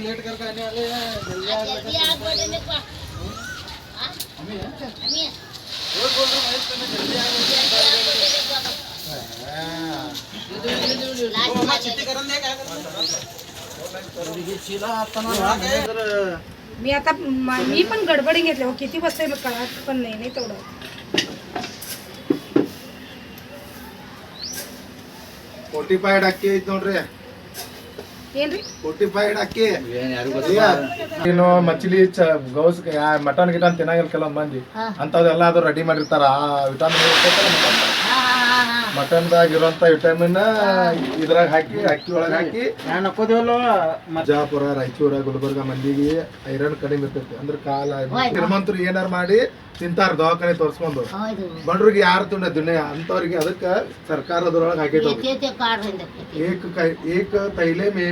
Late कर आने वाले हैं जल्दी आ जल्दी आग रोज बोल रहा हूँ महेश तुम्हें जल्दी आ चिट्टी करून दे काय मी आता म- मी पण गडबडी घेतले हो किती बसते कळत पण नाही नाही तेवढं ಫೋರ್ಟಿ ಫೈವ್ ಅಕ್ಕಿ ಐತಿ ನೋಡ್ರಿ ಏನು ಮಚ್ಲಿ ಚ ಗೌಸ್ ಮಟನ್ ಗಿಟನ್ ತಿನ್ನಂಗಿಲ್ಲ ಕೆಲವೊಂದ್ ಮಂದಿ. ಅಂತವೆಲ್ಲ ಅದು ರೆಡಿ ಮಾಡಿರ್ತಾರ. ಆ ವಿಟಮಿನ್ ಮಟನ್ದಾಗ ಇರುವಂತ ವಿಟಮಿನ್ ಇದ್ರಾಗ ಹಾಕಿ ಅಕ್ಕಿ ಒಳಗ ಹಾಕಿ. ನಾನು ಬಿಜಾಪುರ ರಾಯಚೂರ ಗುಲ್ಬರ್ಗ ಮಂದಿಗೆ ಐರನ್ ಕಡಿಮೆ ಇರ್ತೈತಿ. ಅಂದ್ರೆ ಕಾಲ ಶ್ರೀಮಂತರು ಏನಾರ ಮಾಡಿ ತಿಂತಾರ ದವಾಖಾನೆ ತೋರ್ಸ್ಕೊಂಡು. ಬಡ್ರಿಗೆ ಯಾರು ತುಂಡ ದುಣ್ಯ ಅಂತವ್ರಿಗೆ ಅದಕ್ಕ ಸರ್ಕಾರದೊಳಗ ಹಾಕಿ ಏಕ ಕೈ ಏಕ ತೈಲೆ ಮೇ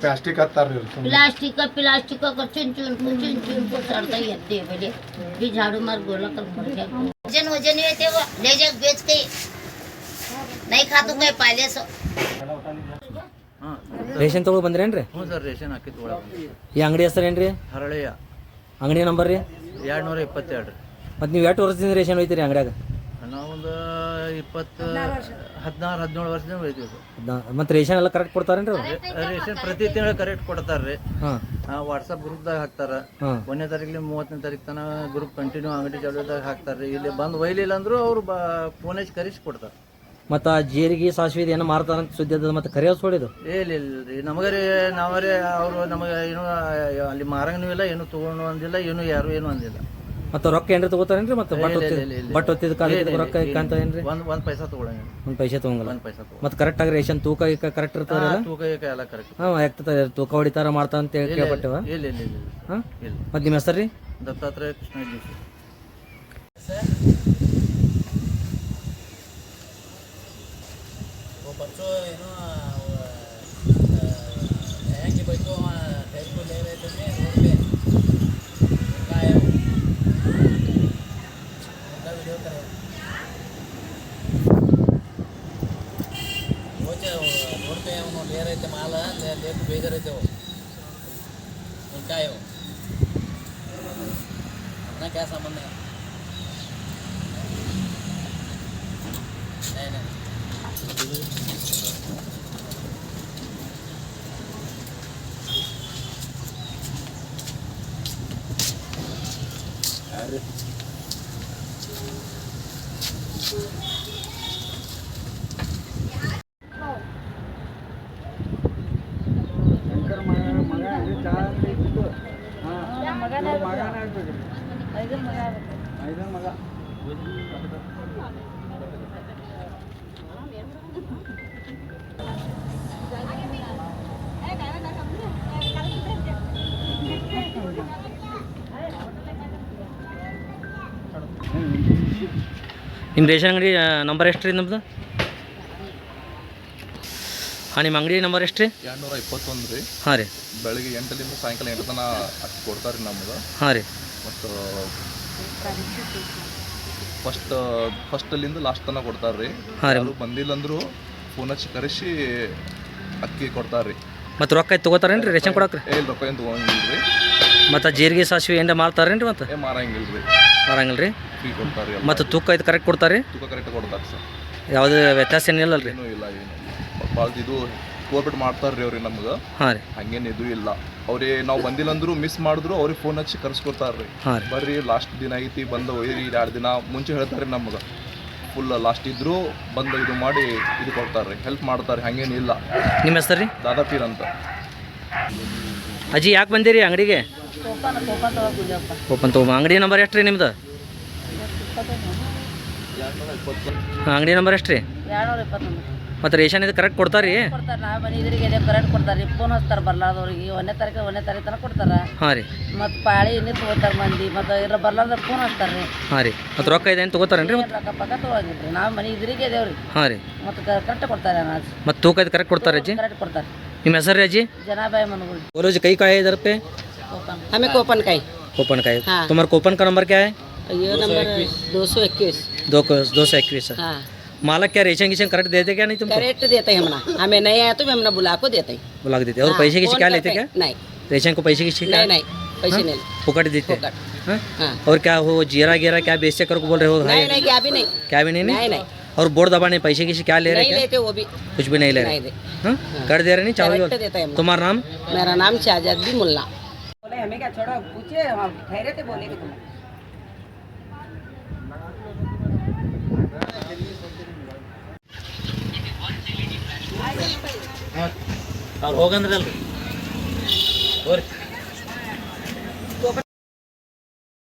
ಪ್ಲಾಸ್ಟಿಕ್ ಹತ್ತಾರ ಪ್ಲಾಸ್ಟಿಕ್ ಪ್ಲಾಸ್ಟಿಕ್ ಚುನ್ ಚುನ್ ಚುನ್ ಚುನ್ ಕೊಡ್ತಾ चुन चुन चुन चुन चढता येते म्हणजे मी झाडू मार गोला कर वजन वजन येते व ले जग बेच काही नाही खातो काय पाहिल्यास ರೇಷನ್ ತಗೊಳ್ ಬಂದ್ರೇನ್ರಿ ಹ್ಞೂ ಸರ್ ರೇಷನ್ ಹಾಕಿ ತೊಗೊಳ ಈ ಅಂಗಡಿ ಹೆಸರೇನ್ರಿ ಹರಳೆಯ ಅಂಗಡಿ ನಂಬರ್ ರೀ ಎರಡು ನೂರ ಇಪ್ಪತ್ತೆರಡು ರೀ ಮತ್ತು ನೀವು ಎಷ್ಟು ವರ್ಷದಿಂದ ರೇಷನ್ ಒಯ್ತೀರಿ ಅಂಗಡ್ಯಾಗ ನಾವೊಂದು ಇಪ್ಪತ್ತು ಹದಿನಾರು ಹದಿನೇಳು ವರ್ಷದಿಂದ ಬೆಳಿತೀವಿ ಮತ್ತೆ ರೇಷನ್ ಎಲ್ಲ ಕರೆಕ್ಟ್ ಕೊಡ್ತಾರೇನ್ರಿ ಅವ್ರು? ರೇಷನ್ ಪ್ರತಿ ತಿಂಗಳು ಕರೆಕ್ಟ್ ಕೊಡ್ತಾರೆ ರೀ ಹಾಂ ವಾಟ್ಸಪ್ ಗ್ರೂಪ್ದಾಗ ಹಾಕ್ತಾರ. ಹಾಂ. ಒಂದನೇ ತಾರೀಕಿಗೆ ಮೂವತ್ತನೇ ತಾರೀಕು ತನಕ ಗ್ರೂಪ್ ಕಂಟಿನ್ಯೂ ಅಂಗಡಿ ಚಾಲುದಾಗ ಹಾಕ್ತಾರೆ ಇಲ್ಲಿ ಬಂದು ಒಯ್ಲಿಲ್ಲ ಅಂದ್ರು ಅವ್ರು ಬಾ ಫೋನ್ ಹಚ್ಚಿ ಕರೆಸಿ ಕೊಡ್ತಾರೆ. ಮತ್ತು ಆ ಜೀರಿಗೆ ಸಾಸಿವೆ ಇದು ಏನೋ ಮಾರ್ತಾರಂತ ಸುದ್ದಿ ಅದ ಮತ್ತು ಕರಿಯೋ ಸೋಳಿದು ಏ ಇಲ್ಲ ಇಲ್ಲ ರೀ. ನಮಗರಿ ನಾವರೇ ಅವರು ನಮಗೆ ಏನು ಅಲ್ಲಿ ಮಾರಂಗನೂ ಇಲ್ಲ ಏನು ತಗೊಂಡು ಅಂದಿಲ್ಲ ಏನು ಯಾರು ಏನು ಅಂದಿಲ್ಲ. ಮತ್ತು ರೊಕ್ಕ ಏನ್ರಿ ತಗೋತಾರೇನ್ರಿ ಮತ್ತೆ ಬಟ್ ಇಲ್ಲ. ಬಟ್ ಒತ್ತಿದ ಕಾಲ ರೊಕ್ಕ ಇಕ್ಕಂತ ಏನ್ರಿ? ಒಂದ್ ಒಂದ್ ಪೈಸಾ ತಗೊಳಂಗಿಲ್ಲ. ಒಂದ್ ಪೈಸೆ ತಗೊಂಗಲ್ಲ. ಒಂದ್ ಪೈಸಾ ಮತ್ತೆ ಕರೆಕ್ಟ್ ಆಗಿ ರೇಷನ್ ತೂಕ ಈಗ ಕರೆಕ್ಟ್ ಇರ್ತಾರಲ್ಲ ತೂಕ ಗೀಕ ಎಲ್ಲ ಕರೆಕ್ಟ್ ಹಾ ಆಗ್ತದೆ ತೂಕ ಹೊಡಿತಾರ ಮಾಡ್ತಾ ಅಂತ ಹೇಳಿ ಕೇಳ್ಪಟ್ಟೆವ? ಇಲ್ಲ ಇಲ್ಲ ಇಲ್ಲ ಹಾ? ಇಲ್ಲ. ಮತ್ತು ನಿಮ್ಮ ಹೆಸರು ರೀ? ದತ್ತಾತ್ರೇಯ ಕೃಷ್ಣ ಜೋಶಿ ನೋಡ್ತಾ ಅವನು ಲೇರೈತೆ ಮಾಲ ಲೇಕು ಬೇಜಾರೈತೆವು ಉಂಟಾಯವು ಅವನ ಕ್ಯಾ ಸಂಬಂಧ Thank you. ನಿಮ್ಮ ರೇಷನ್ ಅಂಗಡಿ ನಂಬರ್ ಎಷ್ಟು ರೀ ನಮ್ದು? ಹಾಂ ನಿಮ್ಮ ಅಂಗಡಿ ನಂಬರ್ ಎಷ್ಟು ರೀ ಎರಡ್ನೂರ ಇಪ್ಪತ್ತೊಂದು ರೀ. ಹಾಂ ರೀ. ಬೆಳಿಗ್ಗೆ ಎಂಟರಿಂದ ಸಾಯಂಕಾಲ ಎಂಟು ತನಕ ಅಕ್ಕಿ ಕೊಡ್ತಾರೆ ರೀ ನಮ್ಗೆ ಹಾಂ ರೀ. ಮತ್ತು ಫಸ್ಟ್ ಫಸ್ಟಲ್ಲಿಂದ ಲಾಸ್ಟ್ ತನಕ ಕೊಡ್ತಾರೆ ರೀ ಹಾಂ ರೀ. ಬಂದಿಲ್ಲ ಅಂದರೂ ಫೋನ್ ಹಚ್ಚಿ ಕರೆಸಿ ಅಕ್ಕಿ ಕೊಡ್ತಾರೆ ರೀ ಮತ್ತು ರೊಕ್ಕ ಐತೆ ತೊಗೋತಾರೇನು ರೀ ರೇಷನ್ ಕೊಡಕ್ಕೆ ಏ ರೊಕ್ಕ ಏನು ತೊಗೊಂಗಿಲ್ಲ ರೀ ಮತ್ತು ಜೀರಿಗೆ ಸಾಸಿವೆ ಏನೇ ಮಾರ್ತಾರೇನು ರೀ ಮತ್ತು? ಏ ಮಾರಂಗಿಲ್ಲ ರೀ ಮಾರಂಗಿಲ್ಲ ರೀ ಫ್ರೀ ಕೊಡ್ತಾರೆ ಮತ್ತು ತೂಕ ಐತೆ ಕರೆಕ್ಟ್ ಕೊಡ್ತಾರೆ ರೀ ತೂಕ ಕರೆಕ್ಟ್ ಕೊಡ್ತಾರೆ ಸರ್. ಯಾವುದೇ ವ್ಯತ್ಯಾಸ ಏನಿಲ್ಲ ರೀ ಏನೂ ಇಲ್ಲ ಏನು ಭಾಳ ಇದು ಕೋರ್ಬಿಟ್ಟು ಮಾಡ್ತಾರ್ರಿ ಅವ್ರಿ ಅವ್ರಿಗೆ ನಮ್ಗೆ. ಹಾಂ ರೀ. ಹಂಗೇನು ಇದು ಇಲ್ಲ. ಅವ್ರೇ ನಾವು ಬಂದಿಲ್ಲ ಅಂದ್ರು ಮಿಸ್ ಮಾಡಿದ್ರು ಅವ್ರಿಗೆ ಫೋನ್ ಹಚ್ಚಿ ಕರ್ಸ್ಕೊತಾರ್ರಿ ರೀ ಹಾಂ ರೀ. ಬರ್ರಿ ಲಾಸ್ಟ್ ದಿನ ಐತಿ ಬಂದ ಒಯ್ರಿ ಎರಡು ದಿನ ಮುಂಚೆ ಹೇಳ್ತಾರೆ ನಮ್ಗೆ. ಫುಲ್ ಲಾಸ್ಟ್ ಇದ್ರು ಬಂದು ಇದು ಮಾಡಿ ಇದು ಕೊಡ್ತಾರ್ರಿ ಹೆಲ್ಪ್ ಮಾಡ್ತಾರೆ ಹಂಗೇನಿಲ್ಲ ನಿಮ್ಮ ಹೆಸರು ರೀ? ದಾದಾಪೀರ್ ಅಂತ. ಅಜ್ಜಿ ಯಾಕೆ ಬಂದಿರಿ ಅಂಗಡಿಗೆ? ಓಪನ್ ತಗೋ ಅಂಗಡಿ ನಂಬರ್ ಎಷ್ಟು ರೀ ನಿಮ್ದು? ಹಾಂ ಅಂಗಡಿ ನಂಬರ್ ಎಷ್ಟು ರೀ? ಮತ್ತು ರೇಷನ್ ಇದು ಕರೆಕ್ಟ್ ಕೊಡ್ತಾರಿ ಕೊಡ್ತಾರೆ ನಾವು ಮನೆ ಇದ್ರಿಗೆ ಇದೆ ಕರೆಂಟ್ ಕೊಡ್ತಾರೆ ಫೋನ್ ಹಚ್ತಾರೆ ಬರ್ಲಾರ್ದವ್ರಿಗೆ ಒಂದನೇ ತಾರೀಕು ಒಂದನೇ ತಾರೀಕು ತನಕ ಕೊಡ್ತಾರೆ ಹಾಂ ರೀ ಮತ್ತು ಪಾಳಿ ನಿಂತು ಹೋಗ್ತಾರೆ ಮಂದಿ ಮತ್ತು ಇರ ಬರ್ಲಾರ್ದವ್ರು ಫೋನ್ ಹಚ್ತಾರೆ ರೀ ಹಾಂ ರೀ ಮತ್ತು ರೊಕ್ಕ ಇದೆ ಏನು ತೊಗೋತಾರೇನ್ರಿ ಏನ್ ರೊಕ್ಕ ಪಕ್ಕ ತೊಗೊಳಂಗಿಲ್ಲ ನಾವು ಮನೆ ಇದ್ರಿಗೆ ಇದೇವ್ರಿ ಹಾಂ ರೀ ಮತ್ತು ಕರೆಕ್ಟ್ ಕೊಡ್ತಾರೆ ಅನಾಜ್ ಮತ್ತು ತೂಕ ಇದು ಕರೆಕ್ಟ್ ಕೊಡ್ತಾರೆ ಅಜ್ಜಿ ಕರೆಕ್ಟ್ ಕೊಡ್ತಾರೆ ನಿಮ್ಮ ಹೆಸರು ರೀ ಅಜ್ಜಿ ಜನಾಭಾಯಿ ಮನಗಳು बोलो जी कई का है इधर पे हमें कोपन का ही कोपन का है हाँ। तुम्हारा कोपन का नंबर क्या है ये नंबर दो सौ इक्कीस दो दो सौ इक्कीस है हाँ मालक क्या रेशन गिशन करेक्ट देते क्या नहीं तुमको? करेक्ट देते हैं हमना। हमें नहीं आया तो हम बुला को देते हैं। बुला के देते और हाँ, पैसे किसी क्या लेते क्या? नहीं। रेशन को पैसे किसी क्या? नहीं नहीं। पैसे नहीं फुकट देते हाँ? हाँ? और क्या हो जीरा गिरा क्या बेचते कर को बोल रहे हो? नहीं नहीं क्या भी नहीं। क्या भी नहीं नहीं? नहीं नहीं। और बोर्ड दबाने पैसे किसी क्या ले रहे लेते वो भी। कुछ भी नहीं ले रहे। हाँ? कर दे रहे नहीं चावल देते हैं तुम्हारा नाम? मेरा नाम शाहजाद भी मुल्ला। बोले हमें क्या छोड़ो पूछे ठहरे थे बोले ಅವ್ರು ಹೋಗಂದ್ರಲ್ರಿ